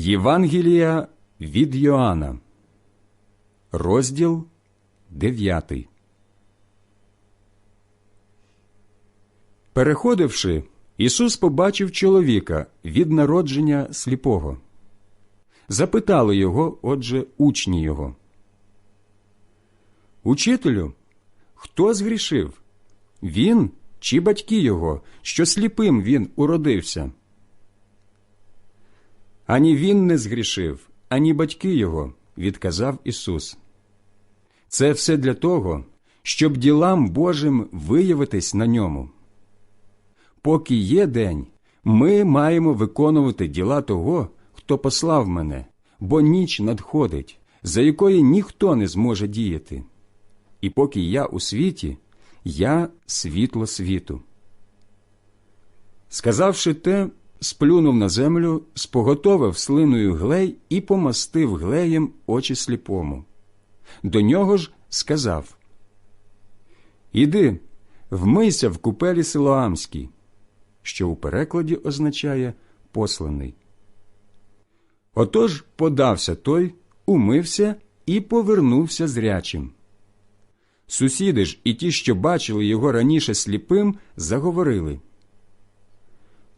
Євангелія від Йоанна, розділ 9. Переходивши, Ісус побачив чоловіка від народження сліпого. Запитали його, отже, учні його. Учителю, хто згрішив? Він чи батьки його, що сліпим він уродився? Ані він не згрішив, ані батьки його, відказав Ісус. Це все для того, щоб ділам Божим виявитись на ньому. Поки є день, ми маємо виконувати діла того, хто послав мене, бо ніч надходить, за якої ніхто не зможе діяти. І поки я у світі, я світло світу. Сказавши те, сплюнув на землю, споготовив слиною глей і помастив глеєм очі сліпому. До нього ж сказав Іди, вмийся в купелі Силоамській, що у перекладі означає посланий. Отож подався той, умився і повернувся зрячим. Сусіди ж і ті, що бачили його раніше сліпим, заговорили.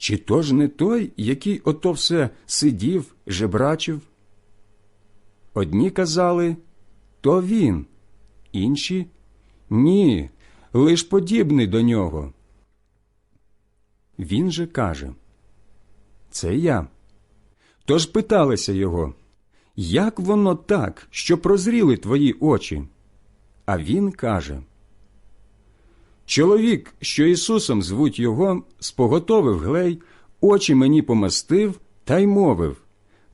Чи то ж не той, який ото все сидів, жебрачив? Одні казали то він, інші ні, лиш подібний до нього. Він же каже Це я. Тож питалися його, як воно так, що прозріли твої очі? А він каже Чоловік, що Ісусом звуть його, споготовив глей, очі мені помастив та й мовив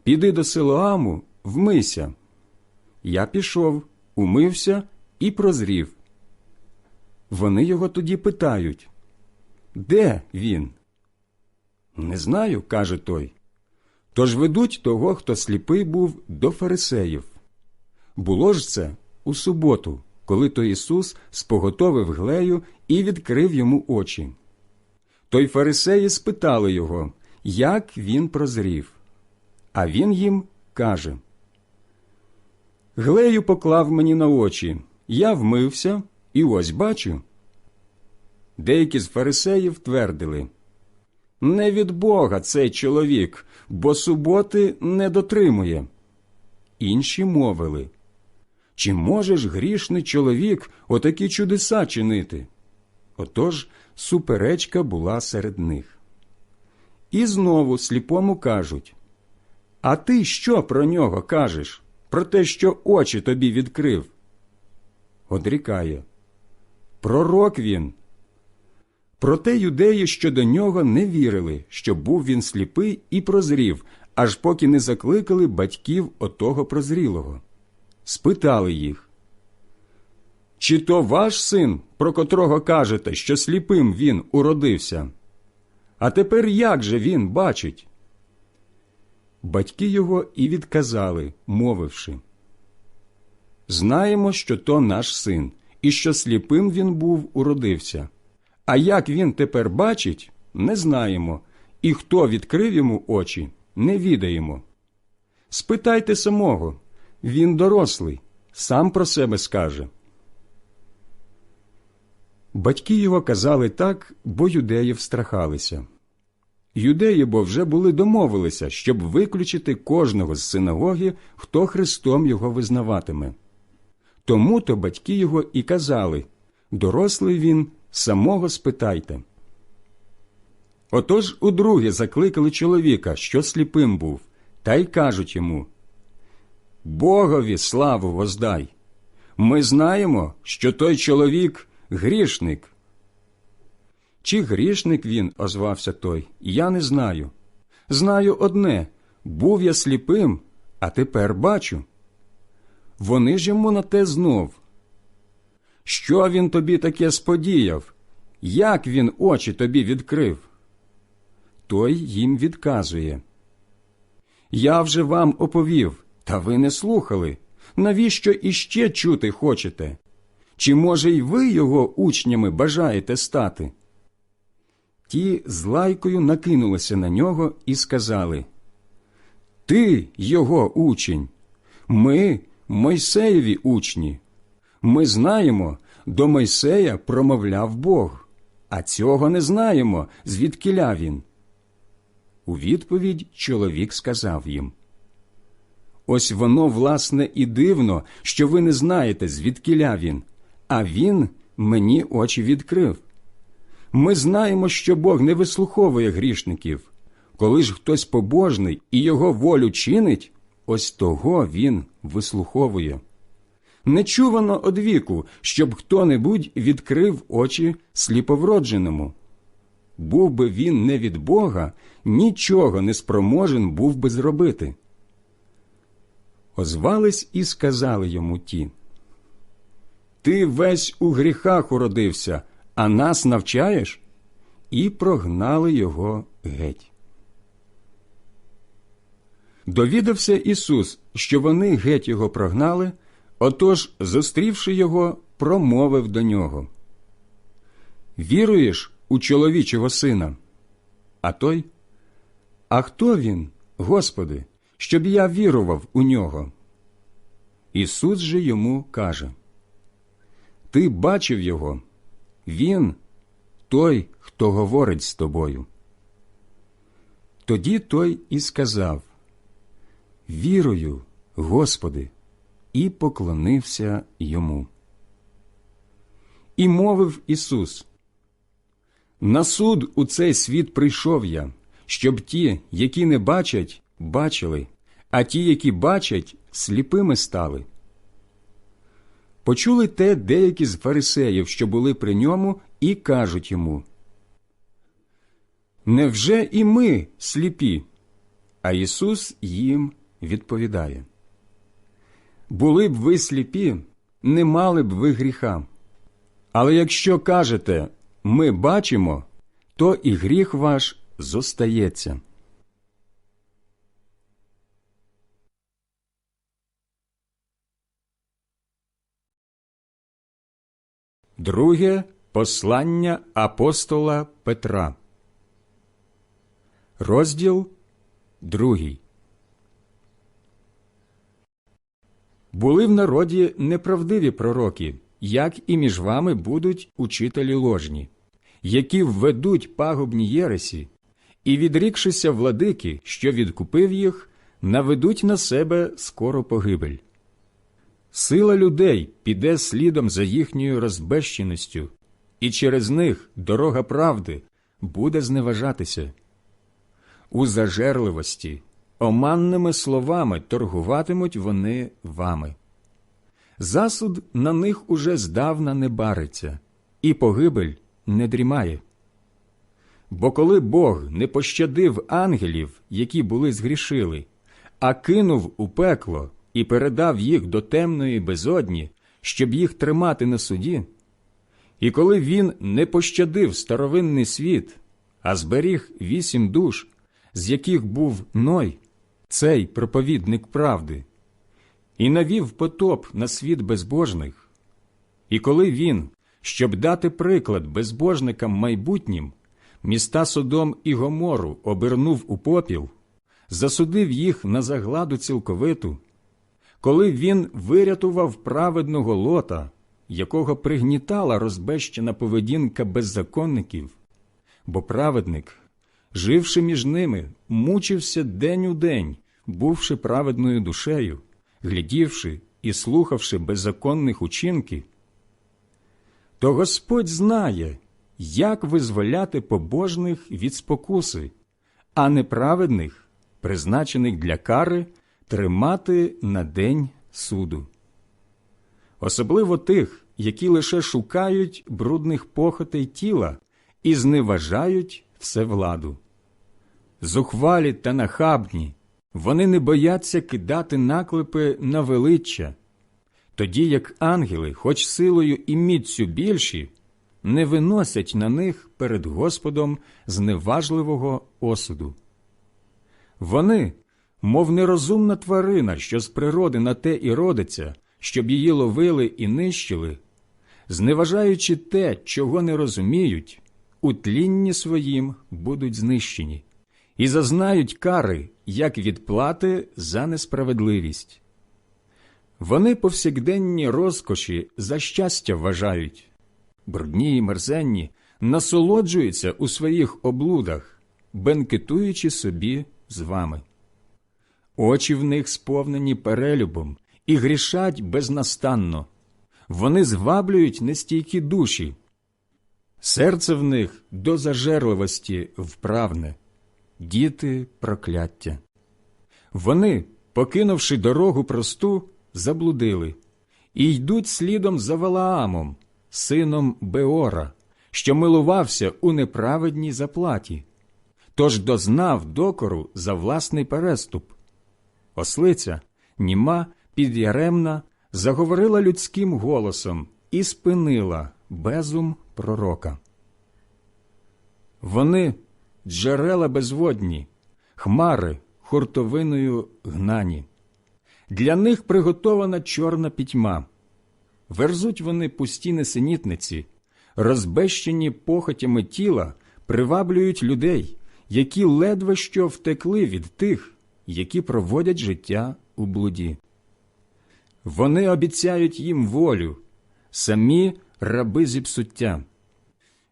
Піди до Силоаму, вмийся. Я пішов, умився і прозрів. Вони його тоді питають Де він? Не знаю, каже той. Тож ведуть того, хто сліпий був до фарисеїв. Було ж це у суботу, коли то Ісус споготовив глею і відкрив йому очі. Той фарисеї спитали його, як він прозрів. А він їм каже Глею поклав мені на очі, я вмився і ось бачу. Деякі з фарисеїв твердили Не від Бога цей чоловік, бо суботи не дотримує. Інші мовили Чи можеш грішний чоловік отакі чудеса чинити? Отож суперечка була серед них. І знову сліпому кажуть А ти що про нього кажеш? Про те, що очі тобі відкрив? Одрікає Пророк він. Проте юдеї щодо нього не вірили, що був він сліпий і прозрів, аж поки не закликали батьків отого прозрілого. Спитали їх Чи то ваш син, про котрого кажете, що сліпим він уродився? А тепер як же він бачить? Батьки його і відказали, мовивши Знаємо, що то наш син, і що сліпим він був уродився. А як він тепер бачить, не знаємо, і хто відкрив йому очі, не відаємо. Спитайте самого він дорослий, сам про себе скаже. Батьки його казали так, бо юдеї встрахалися. Юдеї бо вже були домовилися, щоб виключити кожного з синагоги, хто Христом його визнаватиме. Тому то батьки його і казали дорослий він, самого спитайте. Отож удруге закликали чоловіка, що сліпим був, та й кажуть йому Богові славу воздай. Ми знаємо, що той чоловік грішник. Чи грішник він, озвався той, я не знаю. Знаю одне був я сліпим, а тепер бачу. Вони ж йому на те знов. Що він тобі таке сподіяв? Як він очі тобі відкрив? Той їм відказує. Я вже вам оповів, та ви не слухали. Навіщо іще чути хочете? Чи, може, й ви його учнями бажаєте стати? Ті з лайкою накинулися на нього і сказали Ти його учень, ми Мойсеєві учні. Ми знаємо, до Мойсея промовляв Бог, а цього не знаємо, звідкиля він. У відповідь чоловік сказав їм Ось воно, власне, і дивно, що ви не знаєте, звідкиля він, а він мені очі відкрив. Ми знаємо, що Бог не вислуховує грішників. Коли ж хтось побожний і його волю чинить, ось того він вислуховує. Не чувано одвіку, щоб хто-небудь відкрив очі сліповродженому. Був би він не від Бога, нічого не спроможен був би зробити. Озвались і сказали йому ті. Ти весь у гріхах уродився, а нас навчаєш? І прогнали його геть. Довідався Ісус, що вони геть його прогнали, отож, зустрівши його, промовив до нього. Віруєш у чоловічого сина? А той? А хто він, Господи, щоб я вірував у нього? Ісус же йому каже Ти бачив його, він той, хто говорить з тобою. Тоді той і сказав Вірую, Господи, і поклонився йому. І мовив Ісус На суд у цей світ прийшов я, щоб ті, які не бачать, бачили, а ті, які бачать, сліпими стали. Почули те деякі з фарисеїв, що були при ньому, і кажуть йому Невже і ми сліпі? А Ісус їм відповідає Були б ви сліпі, не мали б ви гріха. Але якщо кажете ми бачимо, то і гріх ваш зостається. Друге послання апостола Петра. Розділ другий. Були в народі неправдиві пророки, як і між вами будуть учителі ложні, які введуть пагубні єресі, і, відрікшися владики, що відкупив їх, наведуть на себе скоро погибель. Сила людей піде слідом за їхньою розбещеністю, і через них дорога правди буде зневажатися. У зажерливості, оманними словами торгуватимуть вони вами. Засуд на них уже здавна не бариться, і погибель не дрімає. Бо коли Бог не пощадив ангелів, які були згрішили, а кинув у пекло і передав їх до темної безодні, щоб їх тримати на суді, і коли він не пощадив старовинний світ, а зберіг вісім душ, з яких був Ной, цей проповідник правди, і навів потоп на світ безбожних, і коли він, щоб дати приклад безбожникам майбутнім, міста Содом і Гомору обернув у попіл, засудив їх на загладу цілковиту, коли він вирятував праведного лота, якого пригнітала розбещена поведінка беззаконників, бо праведник, живши між ними, мучився день у день, бувши праведною душею, глядівши і слухавши беззаконних учинків, то Господь знає, як визволяти побожних від спокуси, а неправедних, призначених для кари, тримати на день суду. Особливо тих, які лише шукають брудних похотей тіла і зневажають всевладу. Зухвалі та нахабні, вони не бояться кидати наклепи на величчя, тоді як ангели, хоч силою і міцю більші, не виносять на них перед Господом зневажливого осуду. Вони, мов нерозумна тварина, що з природи на те і родиться, щоб її ловили і нищили, зневажаючи те, чого не розуміють, у тлінні своїм будуть знищені, і зазнають кари як відплати за несправедливість. Вони повсякденні розкоші за щастя вважають, брудні й мерзенні насолоджуються у своїх облудах, бенкетуючи собі з вами. Очі в них сповнені перелюбом і грішать безнастанно. Вони зваблюють нестійкі душі. Серце в них до зажерливості вправне, діти прокляття. Вони, покинувши дорогу просту, заблудили і йдуть слідом за Валаамом, сином Беора, що милувався у неправедній заплаті, тож дознав докору за власний переступ. Ослиця, німа, підяремна, заговорила людським голосом і спинила безум пророка. Вони джерела безводні, хмари хуртовиною гнані. Для них приготована чорна пітьма. Верзуть вони пусті несенітниці, розбещені похотями тіла приваблюють людей, які ледве що втекли від тих, які проводять життя у блуді. Вони обіцяють їм волю, самі раби зіпсуття.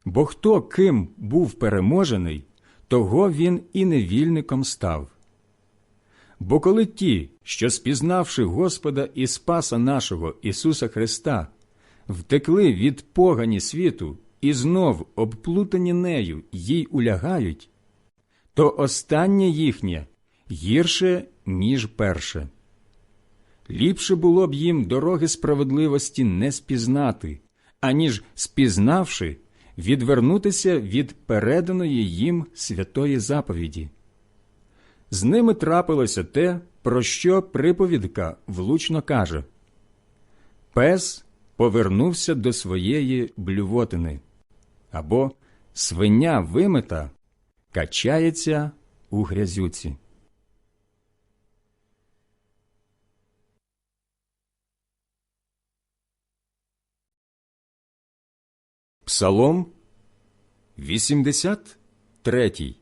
Бо хто ким був переможений, того він і невільником став. Бо коли ті, що спізнавши Господа і Спаса нашого Ісуса Христа, втекли від погані світу і знов обплутані нею їй улягають, то останнє їхнє гірше, ніж перше. Ліпше було б їм дороги справедливості не спізнати, аніж спізнавши, відвернутися від переданої їм святої заповіді. З ними трапилося те, про що приповідка влучно каже Пес повернувся до своєї блювотини, або свиня вимита качається у грязюці. Псалом 83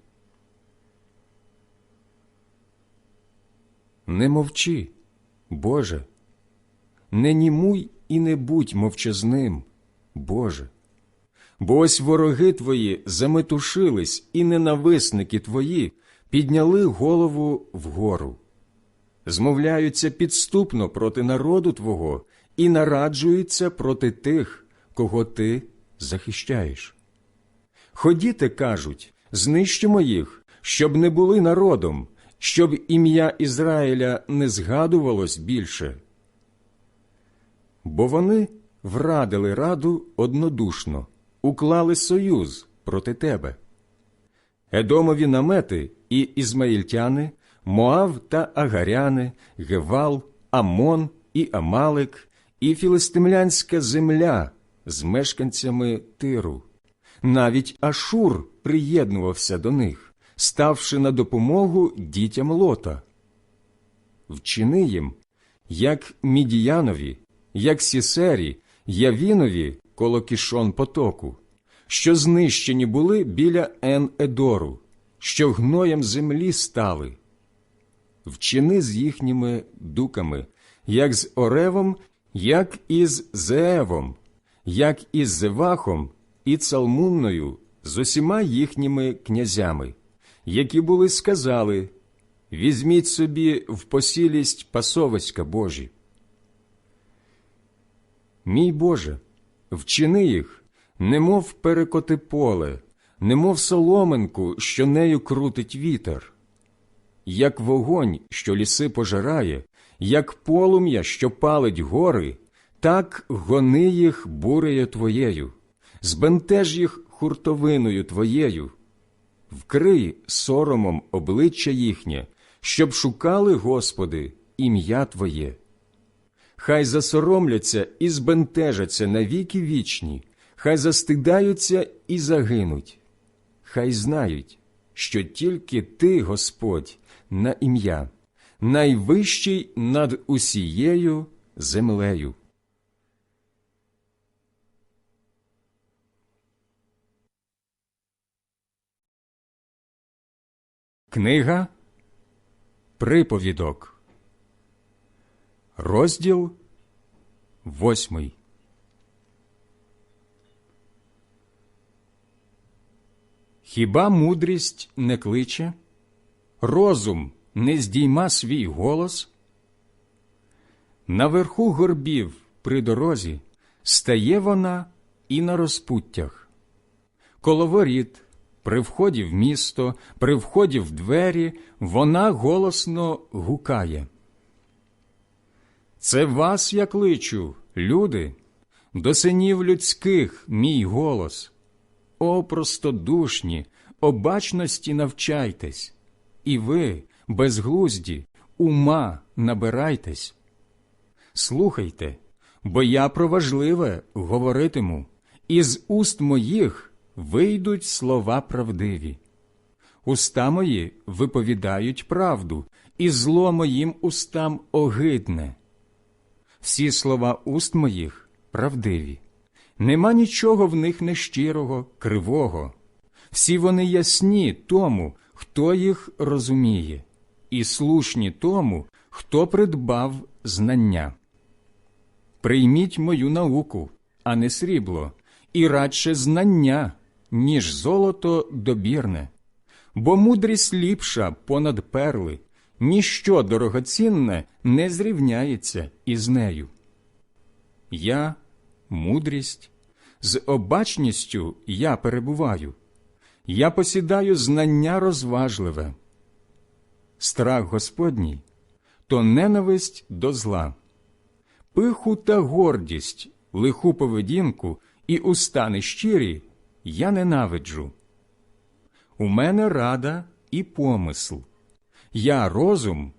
Не мовчи, Боже, не німуй і не будь мовчазним, Боже. Бо ось вороги твої заметушились, і ненависники твої підняли голову вгору. Змовляються підступно проти народу Твого і нараджуються проти тих, кого ти захищаєш. Ходіте, кажуть, знищимо їх, щоб не були народом, щоб ім'я Ізраїля не згадувалось більше. Бо вони врадили раду однодушно, уклали союз проти тебе. Едомові намети і ізмаїльтяни, Моав та Агаряни, Гевал, Амон і Амалик, і філистимлянська земля з мешканцями Тиру. Навіть Ашур приєднувався до них, ставши на допомогу дітям лота. Вчини їм, як Мідіянові, як Сісері, Явінові коло кішон потоку, що знищені були біля Ен Едору, що гноєм землі стали. Вчини з їхніми дуками, як з Оревом, як із Зеевом, як із Зевахом і Цалмунною з усіма їхніми князями, які були сказали Візьміть собі в посілість пасовиська Божі. Мій Боже, вчини їх, немов перекоти поле, немов соломинку, що нею крутить вітер, як вогонь, що ліси пожирає, як полум'я, що палить гори, так гони їх бурею твоєю, збентеж їх хуртовиною твоєю, вкрий соромом обличчя їхнє, щоб шукали, Господи, ім'я Твоє. Хай засоромляться і збентежаться навіки вічні, хай застидаються і загинуть. Хай знають, що тільки Ти, Господь, на ім'я, найвищий над усією землею. Книга Приповідок. Розділ восьмий. Хіба мудрість не кличе? Розум не здійма свій голос? Наверху горбів при дорозі стає вона і на розпуттях. Коло воріт, при вході в місто, при вході в двері, вона голосно гукає. Це вас я кличу, люди, до синів людських мій голос. О, простодушні, обачності навчайтесь, і ви, безглузді, ума набирайтесь. Слухайте, бо я про важливе говоритиму, і з уст моїх вийдуть слова правдиві. Уста мої виповідають правду, і зло моїм устам огидне. Всі слова уст моїх правдиві. Нема нічого в них нещирого, кривого. Всі вони ясні тому, хто їх розуміє, і слушні тому, хто придбав знання. Прийміть мою науку, а не срібло, і радше знання, ніж золото добірне, бо мудрість ліпша понад перли, ніщо дорогоцінне не зрівняється із нею. Я мудрість, з обачністю я перебуваю, я посідаю знання розважливе. Страх Господній то ненависть до зла, пиху та гордість, лиху поведінку і уста нещирі я ненавиджу. У мене рада і помисл, я розум,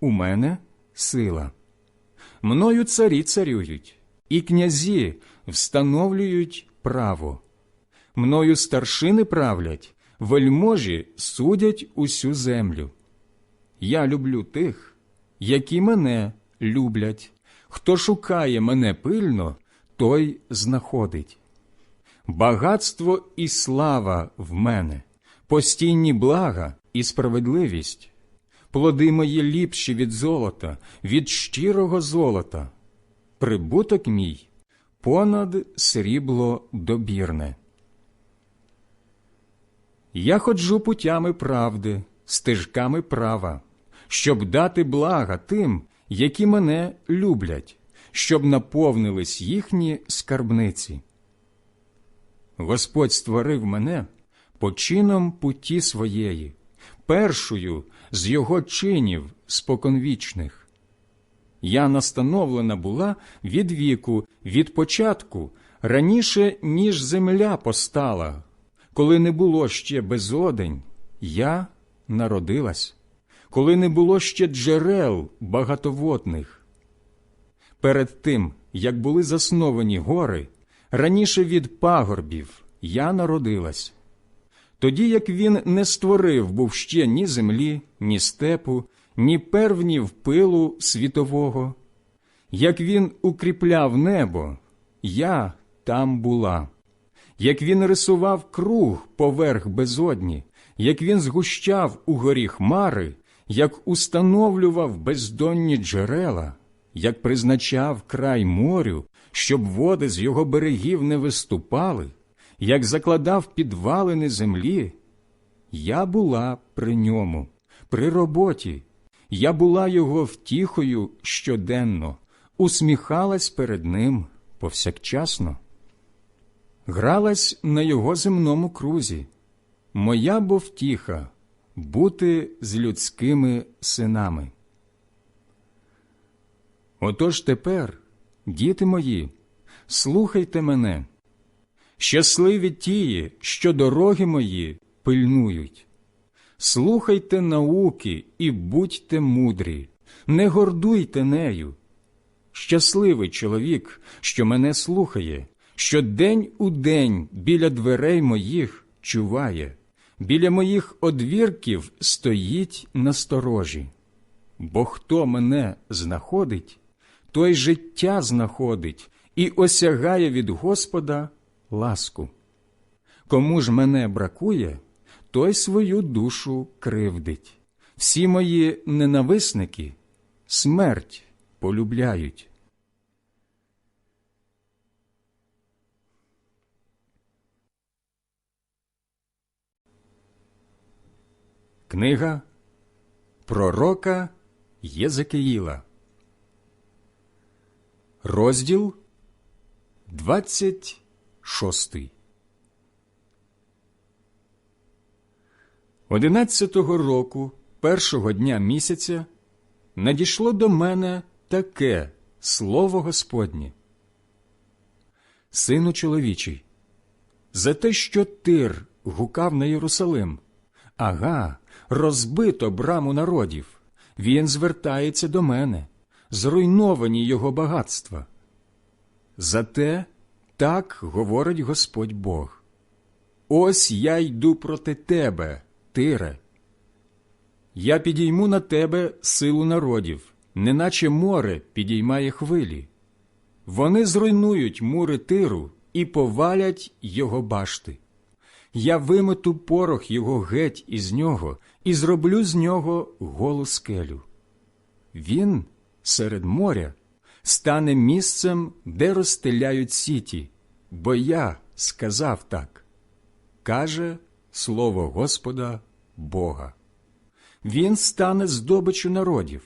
у мене сила. Мною царі царюють, і князі встановлюють право. Мною старшини правлять, вельможі судять усю землю. Я люблю тих, які мене люблять. Хто шукає мене пильно, той знаходить. Багатство і слава в мене, постійні блага і справедливість, плоди мої ліпші від золота, від щирого золота, прибуток мій понад срібло добірне. Я ходжу путями правди, стежками права, щоб дати блага тим, які мене люблять, щоб наповнились їхні скарбниці. Господь створив мене почином путі своєї, першою з його чинів споконвічних. Я настановлена була від віку, від початку, раніше, ніж земля постала, коли не було ще безодень, я народилась, коли не було ще джерел багатоводних. Перед тим, як були засновані гори, раніше від пагорбів я народилась. Тоді як він не створив був ще ні землі, ні степу, ні первнів пилу світового. Як він укріпляв небо, я там була. Як він рисував круг поверх безодні, як він згущав у горі хмари, як установлював бездонні джерела, як призначав край морю, щоб води з його берегів не виступали, як закладав підвалини землі, я була при ньому, при роботі, я була його втіхою щоденно, усміхалась перед ним повсякчасно. Гралась на його земному крузі, моя бо втіха бути з людськими синами. Отож тепер, діти мої, слухайте мене, щасливі тії, що дороги мої пильнують. Слухайте науки і будьте мудрі, не гордуйте нею. Щасливий чоловік, що мене слухає, що день у день біля дверей моїх чуває, біля моїх одвірків стоїть насторожі. Бо хто мене знаходить, той життя знаходить і осягає від Господа ласку. Кому ж мене бракує, той свою душу кривдить. Всі мої ненависники смерть полюбляють. Книга Пророка Єзекиїла Розділ 26 Одинадцятого року першого дня місяця надійшло до мене таке слово Господнє. Сину чоловічий, за те, що тир гукав на Єрусалим, ага, розбито браму народів, він звертається до мене, зруйновані його багатства. Зате так говорить Господь Бог. Ось я йду проти тебе, тире. Я підійму на тебе силу народів, неначе море підіймає хвилі. Вони зруйнують мури тиру і повалять його башти. Я вимету порох його геть із нього і зроблю з нього голу скелю. Він серед моря стане місцем, де розстеляють сіті, бо я сказав так, каже слово Господа Бога. Він стане здобичю народів.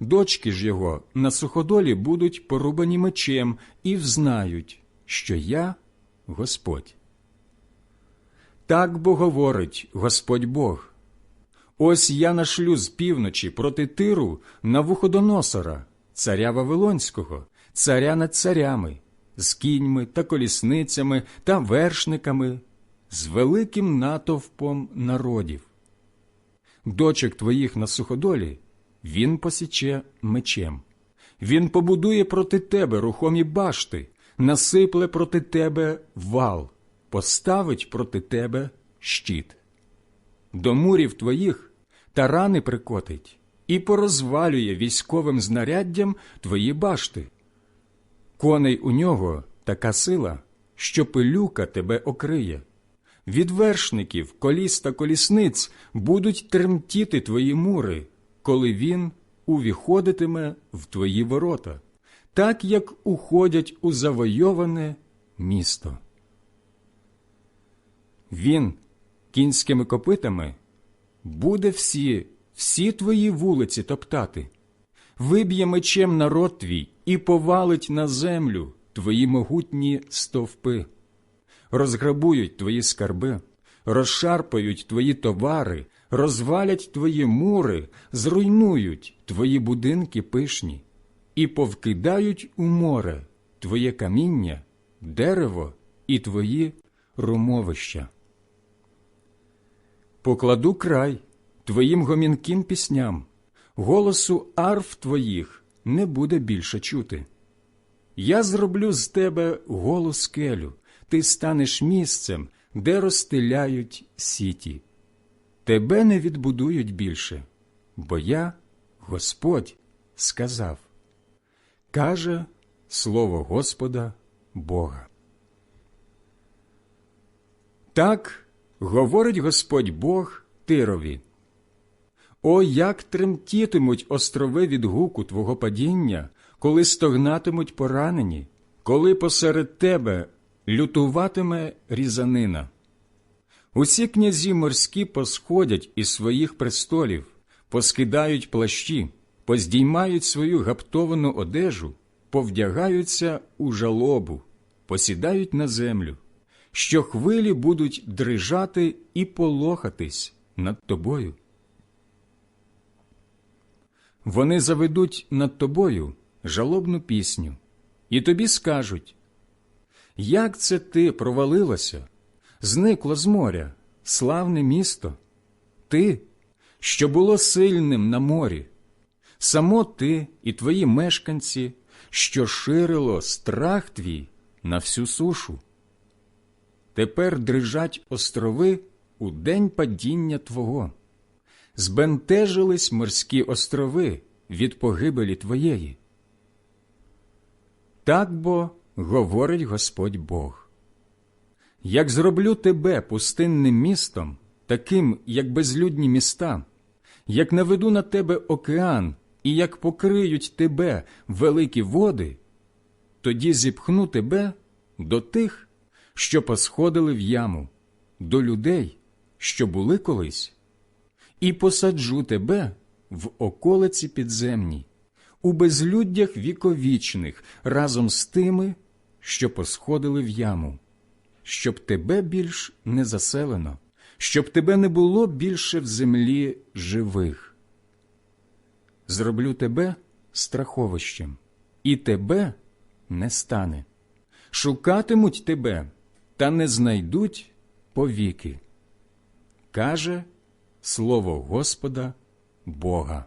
Дочки ж його на суходолі будуть порубані мечем і взнають, що я Господь. Так бо говорить Господь Бог. Ось я нашлю з півночі проти тиру на вуходоносора, царя Вавилонського, царя над царями, з кіньми та колісницями та вершниками, з великим натовпом народів. Дочок твоїх на суходолі він посіче мечем. Він побудує проти тебе рухомі башти, насипле проти тебе вал, поставить проти тебе щит. До мурів твоїх тарани прикотить і порозвалює військовим знаряддям твої башти. Коней у нього така сила, що пилюка тебе окриє. Від вершників, коліс та колісниць будуть тремтіти твої мури, коли він увіходитиме в твої ворота, так як уходять у завойоване місто. Він кінськими копитами буде всі, всі твої вулиці топтати, виб'є мечем народ твій і повалить на землю твої могутні стовпи, розграбують твої скарби, розшарпають твої товари, розвалять твої мури, зруйнують твої будинки пишні і повкидають у море твоє каміння, дерево і твої румовища. Покладу край твоїм гомінким пісням, голосу арф твоїх не буде більше чути. Я зроблю з тебе голу скелю, ти станеш місцем, де розстеляють сіті. Тебе не відбудують більше, бо я, Господь, сказав, каже слово Господа Бога. Так говорить Господь Бог Тирові. О, як тремтітимуть острови від гуку твого падіння, коли стогнатимуть поранені, коли посеред тебе лютуватиме різанина. Усі князі морські посходять із своїх престолів, поскидають плащі, поздіймають свою гаптовану одежу, повдягаються у жалобу, посідають на землю що хвилі будуть дрижати і полохатись над тобою. Вони заведуть над тобою жалобну пісню, і тобі скажуть Як це ти провалилося, зникло з моря, славне місто, ти, що було сильним на морі, само ти і твої мешканці, що ширило страх твій на всю сушу. Тепер дрижать острови у день падіння Твого. Збентежились морські острови від погибелі Твоєї. Так бо говорить Господь Бог. Як зроблю тебе пустинним містом, таким, як безлюдні міста, як наведу на тебе океан, і як покриють тебе великі води, тоді зіпхну тебе до тих, що посходили в яму, до людей, що були колись, і посаджу тебе в околиці підземній, у безлюддях віковічних разом з тими, що посходили в яму, щоб тебе більш не заселено, щоб тебе не було більше в землі живих. Зроблю тебе страховищем, і тебе не стане. Шукатимуть тебе, та не знайдуть повіки. Каже слово Господа Бога.